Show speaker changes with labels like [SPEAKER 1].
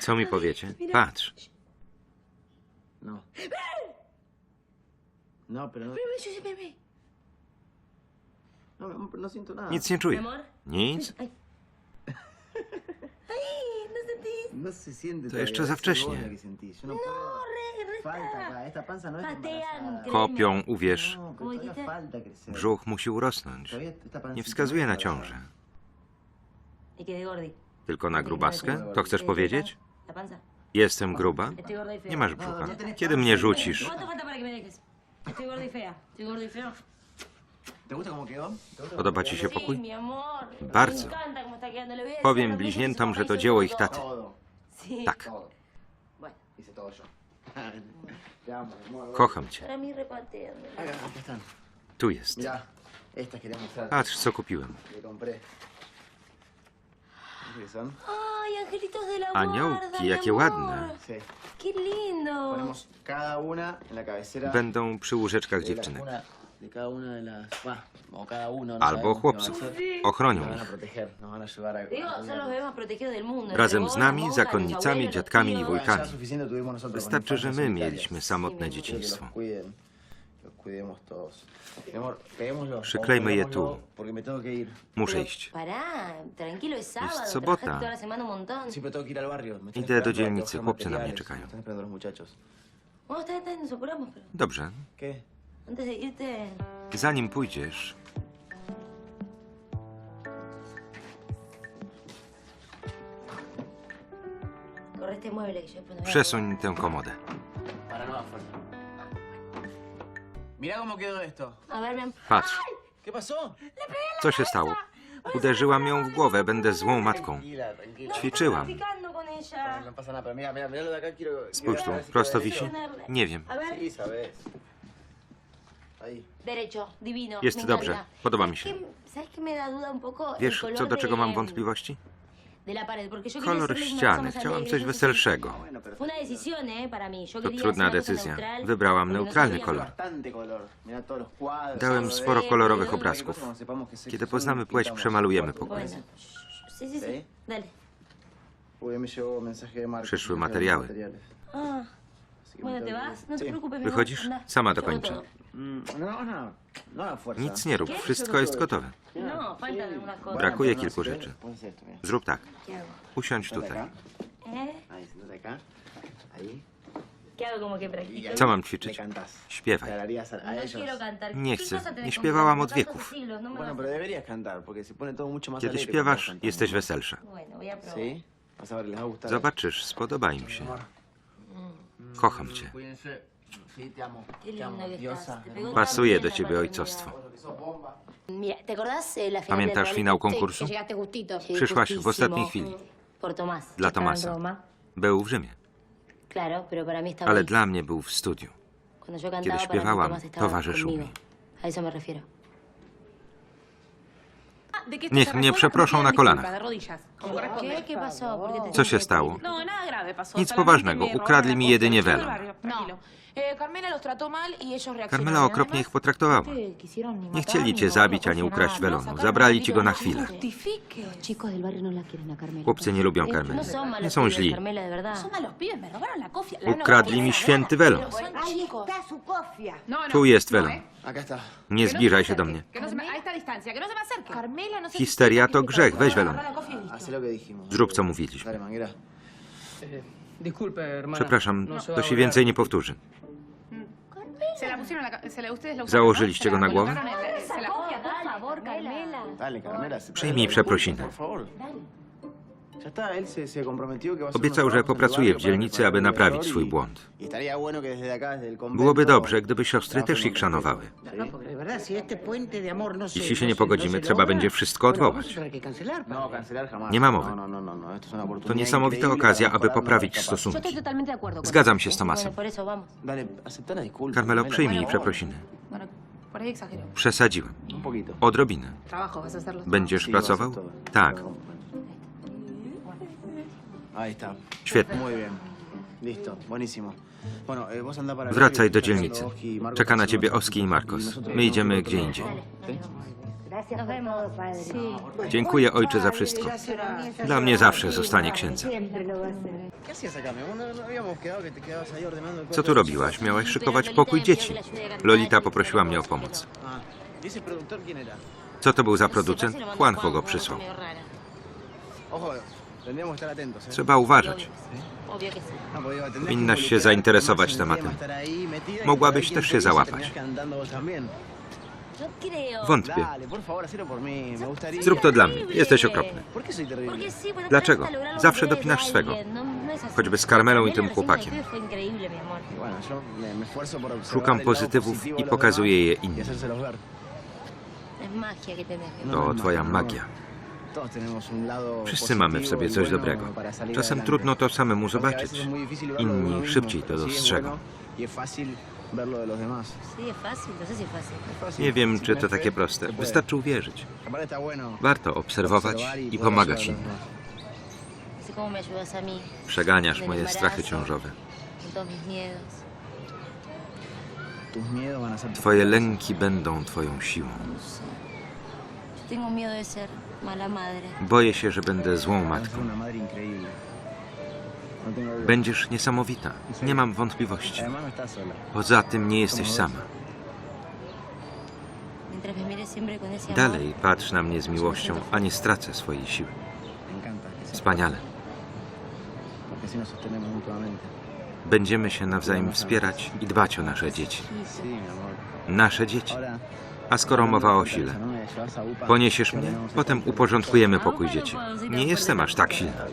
[SPEAKER 1] Co mi powiecie? Patrz.
[SPEAKER 2] No. No, pero no. No, no siento nada.
[SPEAKER 1] Nic nie czuję. Nic?
[SPEAKER 3] No sentís.
[SPEAKER 2] No se siente.
[SPEAKER 1] To jeszcze za wcześnie.
[SPEAKER 2] no, no.
[SPEAKER 1] Kopią, uwierz.
[SPEAKER 2] No.
[SPEAKER 1] Brzuch musi urosnąć. Nie
[SPEAKER 2] no
[SPEAKER 1] wskazuje na ciążę. Tylko na grubaskę? To chcesz powiedzieć? Jestem gruba? Nie masz brzucha. Kiedy mnie rzucisz?
[SPEAKER 3] ¿Cuánto falta para que me dejes? Estoy gorda y fea. Estoy gorda y fea.
[SPEAKER 2] ¿Te gusta cómo quedó? ¿Te gusta
[SPEAKER 1] Podoba ci się pokój? Bardzo. Powiem bliźniętom, że to dzieło ich taty. Tak. Kocham cię. Tu jest. Patrz, co kupiłem.
[SPEAKER 2] Que compré. ¿Qué son?
[SPEAKER 3] Ay, angelitos de la
[SPEAKER 1] Aniołki,
[SPEAKER 3] mi
[SPEAKER 1] jakie
[SPEAKER 3] amor.
[SPEAKER 1] ładne.
[SPEAKER 2] Sí.
[SPEAKER 3] Qué lindo.
[SPEAKER 2] Ponemos cada una en la cabecera.
[SPEAKER 1] Będą przy łóżeczkach
[SPEAKER 2] de la
[SPEAKER 1] dziewczynek.
[SPEAKER 2] cuna de cada una de las. Va, o cada uno. no
[SPEAKER 1] Albo
[SPEAKER 2] sabemos qué
[SPEAKER 1] chłopców.
[SPEAKER 2] van a hacer.
[SPEAKER 1] Ochronią
[SPEAKER 2] Nos van a
[SPEAKER 1] ich.
[SPEAKER 2] proteger, nos van a ayudar a.
[SPEAKER 3] Digo,
[SPEAKER 2] a
[SPEAKER 3] son los
[SPEAKER 2] cuidarnos.
[SPEAKER 3] bebés más protegidos del mundo.
[SPEAKER 1] Razem z nami, zakonnicami, dziadkami i wujkami. Wystarczy, że my mieliśmy samotne
[SPEAKER 2] que
[SPEAKER 1] dzieciństwo.
[SPEAKER 2] cuiden,
[SPEAKER 1] Przyklejmy je tu.
[SPEAKER 2] Peguémoslo, Porque me tengo que ir.
[SPEAKER 1] Muszę
[SPEAKER 3] Pero
[SPEAKER 1] iść.
[SPEAKER 3] Pará, tranquilo, es sábado.
[SPEAKER 1] sobota.
[SPEAKER 3] trabajaste toda la semana un montón.
[SPEAKER 2] Sí, pero tengo que ir al barrio. Me están
[SPEAKER 1] Idę do dzielnicy, chłopcy na mnie czekają.
[SPEAKER 2] me Están esperando los muchachos.
[SPEAKER 3] Bueno, está bien, está bien, nos apuramos, pero
[SPEAKER 1] Dobrze.
[SPEAKER 2] ¿Qué?
[SPEAKER 3] antes de irte,
[SPEAKER 1] Zanim pójdziesz,
[SPEAKER 3] no veo.
[SPEAKER 1] przesuń tę komodę.
[SPEAKER 2] Mira cómo quedó esto.
[SPEAKER 3] A ver.
[SPEAKER 1] Patrz,
[SPEAKER 2] ¿Qué pasó?
[SPEAKER 1] co się stało? Uderzyłam ją w głowę, będę złą matką.
[SPEAKER 2] Tranquila, tranquila.
[SPEAKER 1] Ćwiczyłam.
[SPEAKER 3] Picando con ella.
[SPEAKER 2] No pasa nada, pero mira, mira, mira lo de acá, quiero...
[SPEAKER 1] Spójrz tu, prosto wisi. Nie wiem.
[SPEAKER 3] A ver,
[SPEAKER 2] Sí, sabes. Ahí.
[SPEAKER 3] derecho, divino.
[SPEAKER 1] Jest
[SPEAKER 3] me
[SPEAKER 1] dobrze,
[SPEAKER 3] encanta.
[SPEAKER 1] podoba mi
[SPEAKER 3] ¿Sabes
[SPEAKER 1] się.
[SPEAKER 3] qué- ¿Sabes qué me da duda un poco? El
[SPEAKER 1] Wiesz,
[SPEAKER 3] color
[SPEAKER 1] co do czego mam wątpliwości? Kolor ściany. Chciałam coś weselszego. To trudna decyzja. Wybrałam neutralny kolor. Dałem sporo kolorowych obrazków. Kiedy poznamy płeć, przemalujemy pokój. Przyszły materiały. Wychodzisz? Sama dokończę.
[SPEAKER 2] Mm, No, no.
[SPEAKER 1] Nic nie rób, wszystko jest gotowe.
[SPEAKER 3] No, cosas.
[SPEAKER 1] Brakuje kilku rzeczy. Zrób tak. Usiądź tutaj.
[SPEAKER 2] ahí
[SPEAKER 1] Co mam ćwiczyć? Śpiewaj. Nie
[SPEAKER 3] ¿Qué
[SPEAKER 1] chcę. Nie śpiewałam od wieków. Kiedy śpiewasz, jesteś weselsza. Zobaczysz, spodoba im się. Kocham cię. Pasuje do ciebie ojcostwo.
[SPEAKER 3] Mira, ¿te acordás eh, la final
[SPEAKER 1] Pamiętasz finał konkursu? Przyszłaś w ostatniej chwili. Dla Tomasa. Był w Rzymie, ale dla mnie był w studiu. Kiedy śpiewałam, towarzyszył mi.
[SPEAKER 3] A eso me refiero.
[SPEAKER 1] Niech mnie przeproszą na kolanach.
[SPEAKER 3] ¿Qué? ¿Qué pasó? ¿Por qué te
[SPEAKER 1] Co się stało?
[SPEAKER 4] No.
[SPEAKER 1] Nic poważnego, ukradli mi jedynie welon.
[SPEAKER 4] tranquilo. Eh, Carmela y
[SPEAKER 1] okropnie ich potraktowała. Nie chcieli cię zabić ani ukraść welonu. Zabrali ci go na chwilę.
[SPEAKER 3] No Carmela.
[SPEAKER 1] Chłopcy nie lubią
[SPEAKER 3] Eh,
[SPEAKER 1] Carmeli.
[SPEAKER 3] No son
[SPEAKER 1] Nie są źli.
[SPEAKER 3] Carmela,
[SPEAKER 1] Ukradli mi święty welon.
[SPEAKER 5] No, no.
[SPEAKER 1] Tu jest
[SPEAKER 5] no,
[SPEAKER 1] welon.
[SPEAKER 5] ¿Eh?
[SPEAKER 1] Nie zbliżaj się do mnie.
[SPEAKER 5] No no
[SPEAKER 4] no
[SPEAKER 1] Histeria to grzech, weź welon. Zrób co mówiliśmy.
[SPEAKER 6] Hermana.
[SPEAKER 1] Przepraszam,
[SPEAKER 6] No
[SPEAKER 1] to się więcej nie powtórzy.
[SPEAKER 5] Usaron,
[SPEAKER 1] Założyliście
[SPEAKER 5] ¿no?
[SPEAKER 1] go na głowę? Przyjmij przeprosiny. Obiecał, że popracuje w dzielnicy, aby naprawić swój
[SPEAKER 2] y-
[SPEAKER 1] błąd. Byłoby dobrze, gdyby siostry też ich szanowały.
[SPEAKER 7] No, no se...
[SPEAKER 1] Jeśli się
[SPEAKER 7] no
[SPEAKER 1] nie pogodzimy,
[SPEAKER 7] no
[SPEAKER 1] trzeba będzie wszystko odwołać.
[SPEAKER 2] No.
[SPEAKER 1] Nie ma mowy.
[SPEAKER 2] No, no, no, no, no.
[SPEAKER 1] To niesamowita okazja, aby poprawić stosunki. Zgadzam się z Tomasem. Carmelo, przyjmij przeprosiny. Przesadziłem. Odrobinę. Będziesz pracował? Tak.
[SPEAKER 2] Ahí está.
[SPEAKER 1] Świetnie.
[SPEAKER 2] Muy bien. Listo, buenísimo. Bueno, eh,
[SPEAKER 1] Wracaj
[SPEAKER 2] y
[SPEAKER 1] do dzielnicy.
[SPEAKER 2] Y
[SPEAKER 1] Czeka na ciebie Oski i Marcos.
[SPEAKER 2] nosotros
[SPEAKER 1] My idziemy gdzie indziej. Dziękuję ojcze za wszystko. Dla mnie zawsze zostanie księdzem.
[SPEAKER 2] ¿Qué hacías acá, mi amor? No, no
[SPEAKER 1] Co tu robiłaś? Miałaś szykować pokój dzieci. Lolita poprosiła mnie o pomoc.
[SPEAKER 2] Ah, ¿y?
[SPEAKER 1] Co to był za producent? Juanjo go przysłał.
[SPEAKER 2] ¿Eh?
[SPEAKER 1] Trzeba uważać.
[SPEAKER 2] Tendrías
[SPEAKER 1] Powinnaś się zainteresować tematem.
[SPEAKER 2] Y
[SPEAKER 1] Mogłabyś też się załapać. Wątpię. Zrób to dla mnie. Jesteś okropny. Dlaczego? Zawsze dopinasz swego.
[SPEAKER 3] No, no.
[SPEAKER 1] Choćby z Carmelą i tym chłopakiem.
[SPEAKER 2] Y
[SPEAKER 1] Szukam pozytywów i pokazuję je
[SPEAKER 2] y
[SPEAKER 1] innym.
[SPEAKER 2] No,
[SPEAKER 1] To twoja
[SPEAKER 2] no.
[SPEAKER 1] magia. Wszyscy mamy w sobie
[SPEAKER 2] y
[SPEAKER 1] coś dobrego. Czasem trudno to samemu zobaczyć. Inni szybciej to dostrzegą.
[SPEAKER 3] no.
[SPEAKER 1] Nie wiem, czy to takie proste. Wystarczy uwierzyć. Warto obserwować
[SPEAKER 2] y
[SPEAKER 1] i pomagać innym. Przeganiasz moje strachy ciążowe. Twoje lęki będą twoją siłą. Boję się, że będę złą matką. Będziesz niesamowita. Nie mam wątpliwości. Poza tym nie jesteś sama. Dalej patrz na mnie z miłością, a nie stracę swojej siły. Wspaniale. Będziemy się nawzajem wspierać i dbać o nasze dzieci. Nasze dzieci. A skoro mowa o sile, poniesiesz mnie, potem uporządkujemy pokój dzieci. Nie jestem aż tak silna.